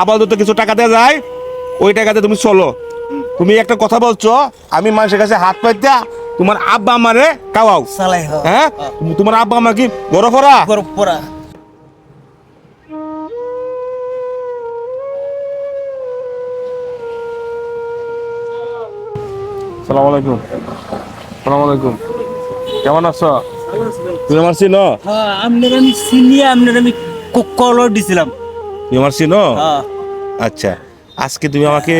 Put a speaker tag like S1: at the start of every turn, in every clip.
S1: আপাতত কিছু টাকা দেওয়া যায় ওই টাকাতে তুমি চলো। তুমি একটা কথা বলছো আমি মানুষের কাছে হাত পাইতা তোমার আব্বা আমারে কাওয়াও
S2: চালাই
S1: হ্যাঁ? তোমার আব্বা আমার কি বড় ফরা
S2: পড়া।
S1: সালাম আলাইকুম। সালাম আলাইকুম। কেমন আছো? তুমি আমার চিনো?
S2: হ্যাঁ আপনার আমি চিনি আপনার আমি কলর দিছিলাম।
S1: তুমি আমার চিনো
S2: হ্যাঁ।
S1: আচ্ছা। আজকে তুমি আমাকে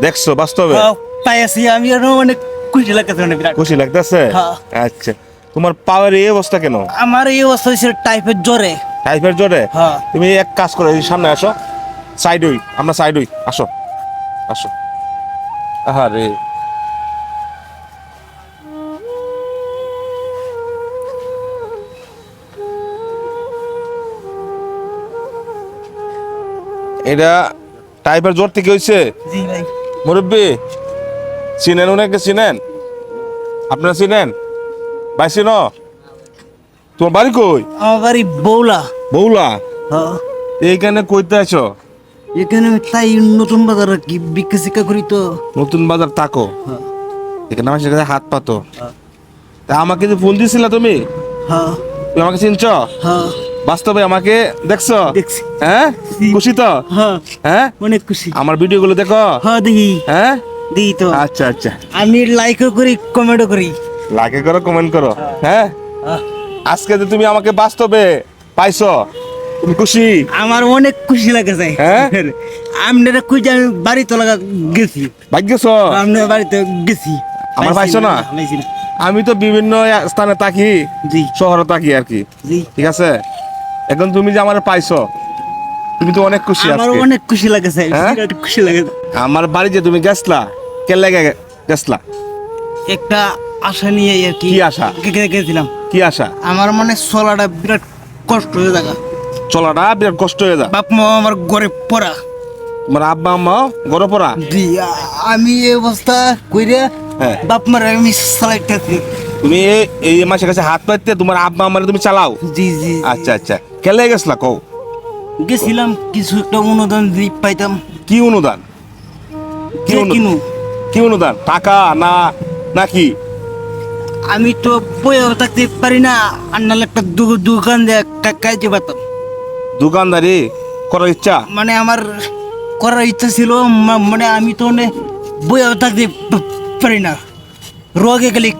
S1: দেখছ বাস্তবে?
S2: হ্যাঁ, পাই আছি আমি আরও অনেক খুশি লাগতেছে বিরাট।
S1: খুশি লাগতেছে?
S2: হ্যাঁ।
S1: আচ্ছা। তোমার পাওয়ার এই অবস্থা কেন?
S2: আমার এই অবস্থা হয়েছে টাইপের জ্বরে।
S1: টাইফয়েড জ্বরে?
S2: হ্যাঁ।
S1: তুমি এক কাজ করো এই সামনে আসো। সাইড হই আমরা সাইড হই। আসো। আসো। আহারে। এটা টাইপের জ্বর থেকে হয়েছে মুরব্বী চিনেন ওনাকে চিনেন? আপনারা চিনেন? ভাই চিনো? তোমার বাড়ি কই?
S2: আমার বাড়ি বৌলা
S1: বৌলা
S2: হ্যাঁ।
S1: এইখানে কইতে আছো
S2: এখানে তাই নতুন বাজার কি বিক্রি শিক্ষা করি তো।
S1: নতুন বাজার তাকো
S2: হ্যাঁ।
S1: এখানে আমার সেখানে হাত পাতো।
S2: হ্যাঁ।
S1: তা আমাকে যে ফোন দিছিলা তুমি?
S2: হ্যাঁ।
S1: তুমি আমাকে চিনছ?
S2: হ্যাঁ।
S1: বাস্তবে আমাকে দেখছ? হ্যাঁ? খুশি তো?
S2: হ্যাঁ।
S1: হ্যাঁ?
S2: অনেক খুশি।
S1: আমার ভিডিও গুলো দেখো।
S2: হ্যাঁ দেখি।
S1: হ্যাঁ?
S2: দেখি তো।
S1: আচ্ছা আচ্ছা।
S2: আমি লাইকও করি কমেন্টও করি।
S1: লাইক করো কমেন্ট করো। হ্যাঁ।
S2: হ্যাঁ।
S1: আজকে যে তুমি আমাকে বাস্তবে পাইছো তুমি খুশি?
S2: আমার অনেক খুশি লাগে যায়
S1: হ্যাঁ?
S2: আপনারা খুঁজে আমি বাড়ি তো লাগা গেছি।
S1: ভাগ্যছ?
S2: আপনার বাড়িতে গেছি।
S1: আমার পাইছো না? আমি তো বিভিন্ন স্থানে থাকি শহরে থাকি আর কি। ঠিক আছে? এখন তুমি যে আমার পাইছো তুমি তো অনেক খুশি
S2: আমার অনেক খুশি লাগে স্যার
S1: হ্যাঁ?
S2: বিরাট খুশি লাগে।
S1: আমার বাড়ি যে তুমি গেছলা কে লেগে গেছলা?
S2: একটা আশা নিয়ে আর কি
S1: কি আশা?
S2: গেছিলাম।
S1: কি আশা?
S2: আমার মনে চলাটা বিরাট কষ্ট হয়ে থাকা
S1: চলাটা বিরাট কষ্ট হয়ে যা
S2: বাপ মা আমার ঘরে পড়া।
S1: তোমার আব্বা আম্মা গড় পড়া?
S2: জি আমি এই অবস্থা কইরে
S1: হ্যাঁ।
S2: বাপ মার আমি চালাইতেছি।
S1: তুমি এই- মাসের কাছে হাত পাইতে তোমার আব্বা আম্মারে তুমি চালাও?
S2: জি জি।
S1: আচ্ছা আচ্ছা। কেলে গেছলা কও?
S2: গেছিলাম কিছু একটা অনুদান পাইতাম।
S1: কি অনুদান? কি অনুদান?
S2: কিনু।
S1: কি অনুদান? টাকা না নাকি?
S2: আমি তো বইও থাকতে পারি না আর নাহলে একটা দু- দোকান দিয়ে কা- খাইতে পারতাম।
S1: দোকানদারি করার ইচ্ছা?
S2: মানে আমার করার ইচ্ছা ছিল মানে আমি তো মানে বইও থাকতে পারি না। রোগে গেলে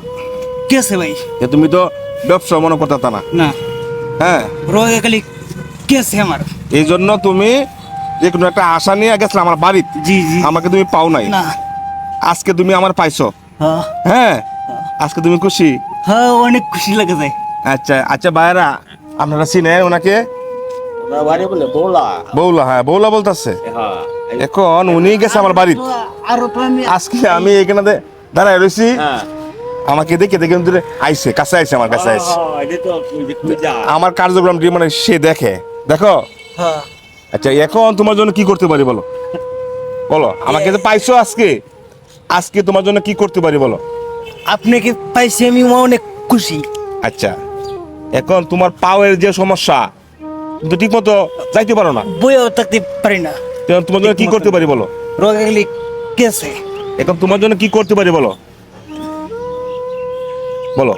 S2: কেসে ভাই?
S1: তুমি তো ব্যবসা মনে করতে না।
S2: না।
S1: হ্যাঁ।
S2: রোগে গেলে কেসে আমার।
S1: এই জন্য তুমি যে কোনো একটা আশা নিয়ে গেছলা আমার বাড়িতে।
S2: জি জি।
S1: আমাকে তুমি পাও নাই।
S2: না।
S1: আজকে তুমি আমার পাইছো।
S2: হ্যাঁ
S1: হ্যাঁ। আজকে তুমি খুশি?
S2: হ্যাঁ অনেক খুশি লাগে যায়
S1: আচ্ছা আচ্ছা ভাইরা আপনারা চিনেন ওনাকে?
S3: বাড়ি বৌলা বৌলা
S1: হ্যাঁ বৌলা বলতেছে।
S3: হ্যাঁ।
S1: এখন উনি গেছে আমার বাড়িতে। আজকে আমি এখানে দাঁড়ায় রয়েছি
S3: হ্যাঁ।
S1: আমাকে দেখে দেখে কিন্তু আইসে কাছে আইসে আমার কাছে আইসে।
S3: তো
S1: আমার কার্যক্রমটি মানে সে দেখে। দেখো?
S2: হ্যাঁ।
S1: আচ্ছা এখন তোমার জন্য কি করতে পারি বলো? বলো আমাকে যে পাইছো আজকে। আজকে তোমার জন্য কি করতে পারি বলো?
S2: আপনাকে পাইছি আমি অনেক খুশি।
S1: আচ্ছা এখন তোমার পাওয়ের যে সমস্যা তুমি তো ঠিক মতো যাইতে পারো না।
S2: বইও থাকতে পারি না।
S1: তোমার জন্য কি করতে পারি বলো?
S2: রোগে কেসে
S1: এখন তোমার জন্য কি করতে পারি বলো? বলো।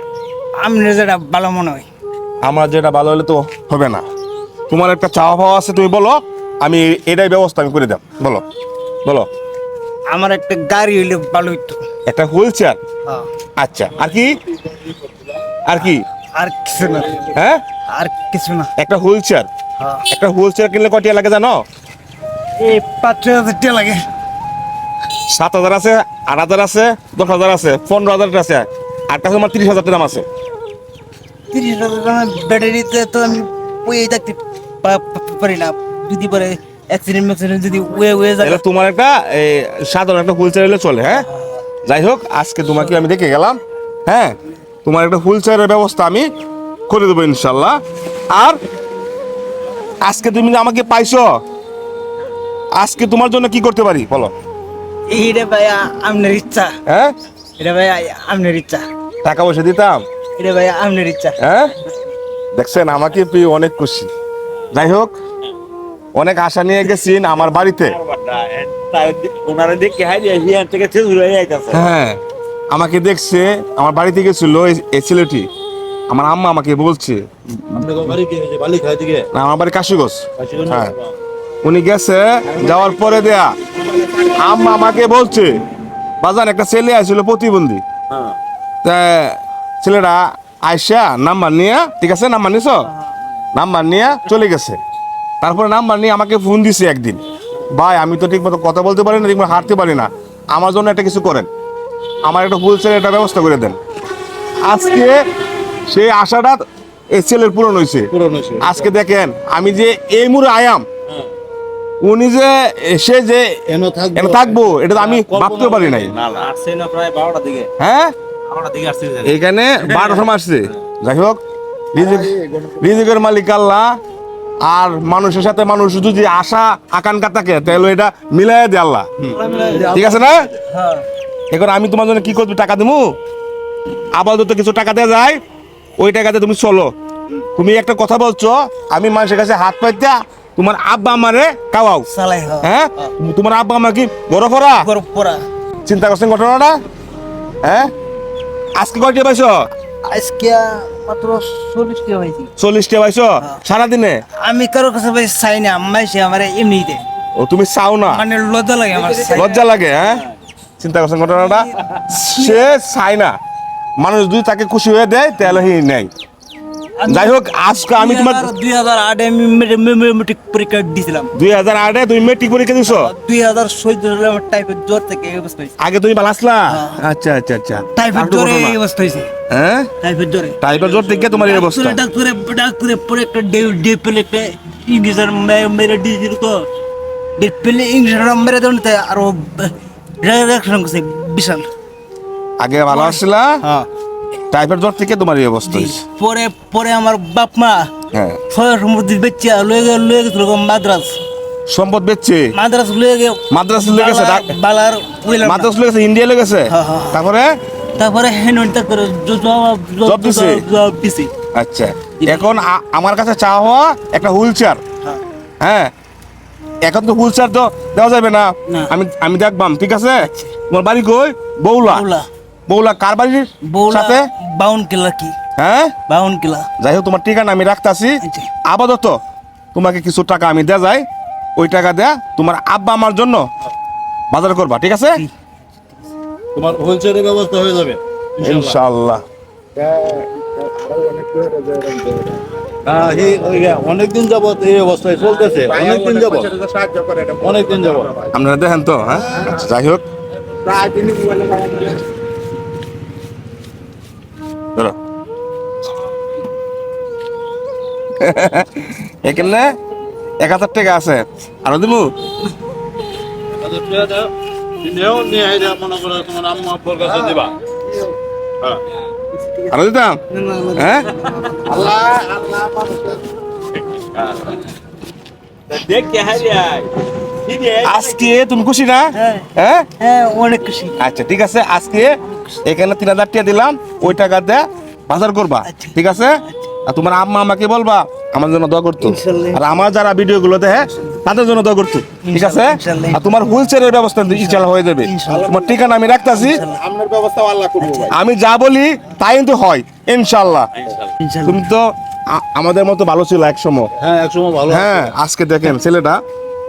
S2: আমি যেটা ভালো মনে হয়।
S1: আমার যেটা ভালো হলে তো হবে না। তোমার একটা চাওয়া পাওয়া আছে তুমি বলো। আমি এটাই ব্যবস্থা আমি করে দাম বলো। বলো।
S2: আমার একটা গাড়ি হইলে ভালো হইতো।
S1: একটা হুইল চেয়ার?
S2: হ্যাঁ।
S1: আচ্ছা। আর কি? আর কি?
S2: আর কিছু না।
S1: হ্যাঁ?
S2: আর কিছু না।
S1: একটা হুইল চেয়ার?
S2: হ্যাঁ।
S1: একটা হুইল চেয়ার কিনলে কটিয়া লাগে জানো?
S2: এই পাঁচ হাজার টাকা লাগে।
S1: সাত হাজার আছে আট হাজার আছে দশ হাজার আছে পনেরো হাজার আছে। আর কাছে আমার তিরিশ হাজার টাকা আছে।
S2: তিরিশ হাজার টাকা ব্যাটারিতে তো আমি ওই পা- পারি না। যদি পরে অ্যাক্সিডেন্ট ম্যাক্সিডেন্ট যদি ওয়ে ওয়ে যায়
S1: তোমার একটা এই, সাধারণ একটা হুইল চেয়ার চলে হ্যাঁ? যাই হোক আজকে তোমাকে আমি দেখে গেলাম হ্যাঁ? তোমার একটা হুইল চেয়ারের ব্যবস্থা আমি করে দেবো ইনশাল্লাহ। আর আজকে তুমি আমাকে পাইছো আজকে তোমার জন্য কি করতে পারি? বলো।
S2: এইটা ভাই আপনার ইচ্ছা।
S1: হ্যাঁ?
S2: এটা ভাই আপনার ইচ্ছা।
S1: টাকা পয়সা দিতাম?
S2: এটা ভাই আপনার ইচ্ছা।
S1: হ্যাঁ? দেখছেন আমাকে পেয়ে অনেক খুশি। যাই হোক অনেক আশা নিয়ে গেছিন আমার বাড়িতে।
S3: হয়ে
S1: আমাকে দেখছে আমার বাড়িতে গেছিল এই- ছেলেটি। আমার আম্মা আমাকে বলছে না, আমার বাড়ি কাশিগঞ্জ। হ্যাঁ। উনি গেছে যাওয়ার পরে দেয়া আম্মা আমাকে বলছে বাজান একটা ছেলে আসছিল প্রতিবন্ধী।
S3: হ্যাঁ।
S1: তা ছেলেটা আইসা নাম্বার নিয়ে ঠিক আছে নাম্বার নিছ? নাম্বার নিয়ে চলে গেছে। তারপরে নাম্বার নিয়ে আমাকে ফোন দিছে একদিন। ভাই আমি তো ঠিকমতো কথা বলতে পারি না ঠিকমতো হাঁটতে পারি না। আমার জন্য একটা কিছু করেন। আমার একটা হুইল চেয়ারের একটা ব্যবস্থা করে দেন। আজকে সেই আশাটা এই ছেলের পূরণ হয়েছে আজকে দেখেন আমি যে এই মুড়ে আয়াম উনি যে সে যে
S3: থাকব।
S1: এটা তো আমি ভাবতেও পারি নাই।
S3: না না। আসছে না প্রায় বারোটার দিকে।
S1: হ্যাঁ? এখানে বারোটা সময় আসছে। যাই হোক রিজিক রিজিকের মালিক আল্লাহ। আর মানুষের সাথে মানুষ যদি আশা আকাঙ্ক্ষা থাকে তাহলে এটা মিলাই দে আল্লাহ। ঠিক আছে না?
S2: হ্যাঁ
S1: এখন আমি তোমার জন্য কি করব টাকা দেবো আপাতত কিছু টাকা দেওয়া যায় ওই টাকাতে তুমি চলো। তুমি একটা কথা বলছো আমি মানুষের কাছে হাত পাইতা তোমার আব্বা আমারে কাওয়াও
S2: হ্যাঁ
S1: হ্যাঁ? তোমার আব্বা আমার কি বড় ফরা চিন্তা করছেন ঘটনাটা? হ্যাঁ? আজকে কয়টা পাইছো?
S2: আজকে মাত্র চল্লিশ টাকা হয়েছে
S1: চল্লিশটা পাইছো? সারাদিনে?
S2: আমি কারোর কাছে ভাই চাই না মাইসে আমার এমনি দে
S1: ও তুমি চাও না?
S2: মানে লজ্জা লাগে আমার
S1: লজ্জা লাগে হ্যাঁ? চিন্তা করছেন ঘটনাটা? সে চাই না। মানুষ যদি তাকে খুশি হয়ে দেয় তাহলে
S2: আমি
S1: যাই হোক আজকে আমি তোমার
S2: দুই হাজার আটে মেট্রিক পরীক্ষা দিয়েছিলাম
S1: দুই হাজার আটে তুমি মেট্রিক পরীক্ষা দিছো?
S2: দুই হাজার চোদ্দ সালে আমার টাইপের জ্বর থেকে অবস্থা
S1: আগে তুমি বালাসলা আচ্ছা আচ্ছা আচ্ছা।
S2: টাইপের জ্বরে এই অবস্থা হয়েছে।
S1: হ্যাঁ?
S2: টাইপের জ্বরে।
S1: টাইপের জোর থেকে তোমার এই অবস্থা।
S2: ডাক্তারে ডাক্তারে পরে একটা ডে ডে পেলে একটা ইংলিশের মেরে দিয়েছিল তো। ডে পেলে ইংলিশের মেরে নিতে আরও রিয়াকশন করছে বিশাল।
S1: আগে ভালো আসছিলা
S2: হ্যাঁ।
S1: টাইপের জ্বর থেকে তোমার এই অবস্থা হয়েছে।
S2: পরে পরে আমার বাপ মা
S1: হ্যাঁ।
S2: ছয় সম্পত্তি বেচে লয়ে গে লয়ে গেছিল মাদ্রাস।
S1: সম্পদ বেচছে
S2: মাদ্রাস লয়ে গে
S1: মাদ্রাস লয়ে গেছে,
S2: বালার-।
S1: মাদ্রাস লেগেছে ইন্ডিয়া লেগেছে
S2: হ্যাঁ, হ্যাঁ।
S1: তারপরে?
S2: তারপরে হেন করে জবাব
S1: দিছে?
S2: জবাব দিছে।
S1: আচ্ছা। এখন আমার কাছে চাওয়া একটা হুইল চেয়ার।
S2: হ্যাঁ।
S1: হ্যাঁ। এখন তো হুইল চেয়ার তো দেওয়া যাবে না।
S2: না।
S1: আমি আমি দেখবাম ঠিক আছে? তোমার বাড়ি কই? বৌলা
S2: বৌলা
S1: কার বাড়ির
S2: বৌলা
S1: সাথে?
S2: বাউন কিলা কি?
S1: হ্যাঁ?
S2: বাউন কিলা
S1: যাই হোক তোমার ঠিকানা আমি রাখতাছি। আপাতত তোমাকে কিছু টাকা আমি দেয়া যাই ওই টাকা দেয়া তোমার আব্বা আমার জন্য বাজার করবা ঠিক আছে?
S3: তোমার হোলসেলের ব্যবস্থা হয়ে যাবে
S1: ইনশাআল্লাহ।
S3: হ্যাঁ এই- অনেকদিন অবস্থায় চলতেছে অনেকদিন যাবত অনেকদিন যাবত
S1: আপনারা দেখেন তো হ্যাঁ? আচ্ছা, যাই হোক। এক হাজার টাকা আছে।
S3: আরও দিবা
S1: আরও দিতাম? হ্যাঁ? আজকে তুমি খুশি না?
S2: হ্যাঁ।
S1: হ্যাঁ?
S2: হ্যাঁ অনেক খুশি।
S1: আচ্ছা ঠিক আছে আজকে এখানে তিন হাজার টাকা দিলাম ওই টাকা দিয়ে বাজার করবা।
S2: আচ্ছা।
S1: ঠিক আছে? আর তোমার আম্মা আমাকে বলবা আমার জন্য দোয়া করতো। আর আমার যারা ভিডিও গুলো দেখে তাদের জন্য দোয়া করতো। ঠিক আছে? আর তোমার হুইল চেয়ারের ব্যবস্থা ইনশাল্লাহ হয়ে যাবে। তোমার ঠিকানা আমি রাখতাছি।
S3: আপনার ব্যবস্থা আল্লাহ করব ভাই
S1: আমি যা বলি তাই কিন্তু হয়। ইনশাল্লাহ। তুমি তো আমাদের মতো ভালো ছিল এক সময়।
S3: হ্যাঁ একসময় ভালো।
S1: হ্যাঁ আজকে দেখেন ছেলেটা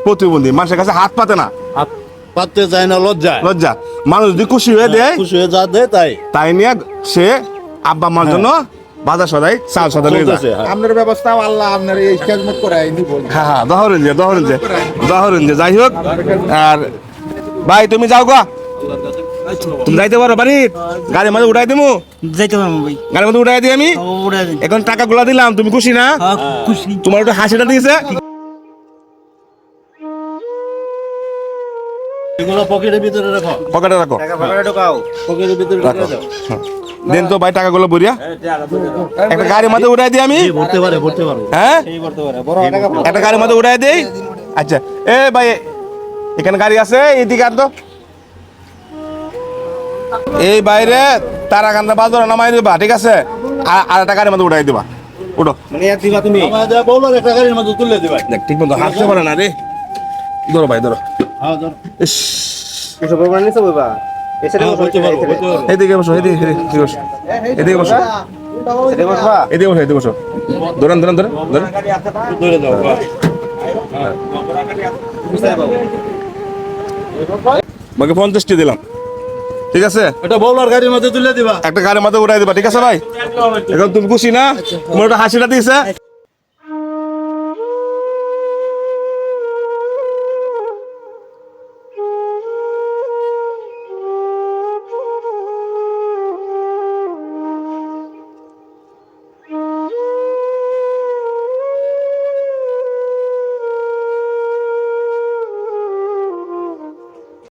S1: প্রতিবন্ধী। মানুষের কাছে হাত পাতে না।
S3: হাত পাততে যায় না লজ্জা।
S1: লজ্জা। মানুষ যদি খুশি হয়ে দেয়
S3: খুশি হয়ে যা দেয় তাই।
S1: তাই নিয়ে সে আব্বা মার জন্য বাজার সদাই চাল সদাই নিয়ে যায়
S3: হ্যাঁ।
S4: আপনার ব্যবস্থা আল্লাহ আপনার এই খেজমত করে নিব।
S1: হ্যাঁ হ্যাঁ দহরেন যে দহরেন যে দহরেন যে যাই হোক আর ভাই তুমি যাও গা। তুমি যাইতে পারো বাড়ি গাড়ির মধ্যে উঠাই দিমু।
S2: যাইতে পারব ভাই।
S1: গাড়ির মধ্যে উঠাই দিই আমি। এখন টাকা গুলা দিলাম তুমি খুশি না?
S2: খুশি।
S1: তোমার ওটা হাসিটা দিয়েছে।
S3: এগুলো পকেটের ভিতরে রাখো।
S1: পকেটে রাখো।
S3: পকেটের ভিতরে
S1: রাখো
S3: রেখে। দাও।
S1: হ্যাঁ। দেন তো ভাই টাকাগুলো বরিয়া একটা গাড়ির মধ্যে উঠাই দিই আমি। হ্যাঁ? একটা গাড়ির মধ্যে উঠাই দেই। আচ্ছা এ ভাই এখানে গাড়ি আছে এইদিকে আর তো এই বাইরে তারাকান্দা বাজারে নামাই দিবা ঠিক আছে? আর আর একটা গাড়ির মধ্যে উঠাই দিবা। উঠো।
S2: মানে দিবা তুমি।
S1: ঠিক মতো হাসতে পারে না রে। ধরো ভাই ধরো।
S3: হ্যাঁ ধর।
S1: ইস।
S2: বাবা এসে
S3: হ্যাঁ।
S1: এদিকে বসো এদিকে এদিকে বসো। এদিকে বসো। এদিকে বসো। এদিকে বসো ধরেন ধরেন ধরেন ধরেন।
S3: ধরে দাও বাহ।
S1: বাকি পঞ্চাশটি দিলাম। ঠিক আছে?
S3: এটা বউলার গাড়ির মধ্যে তুলে দিবা।
S1: একটা গাড়ির মাথায় উঠাই দিবা ঠিক আছে ভাই? এখন তুমি খুশি না? তোমার একটা হাসিটা দিয়েছে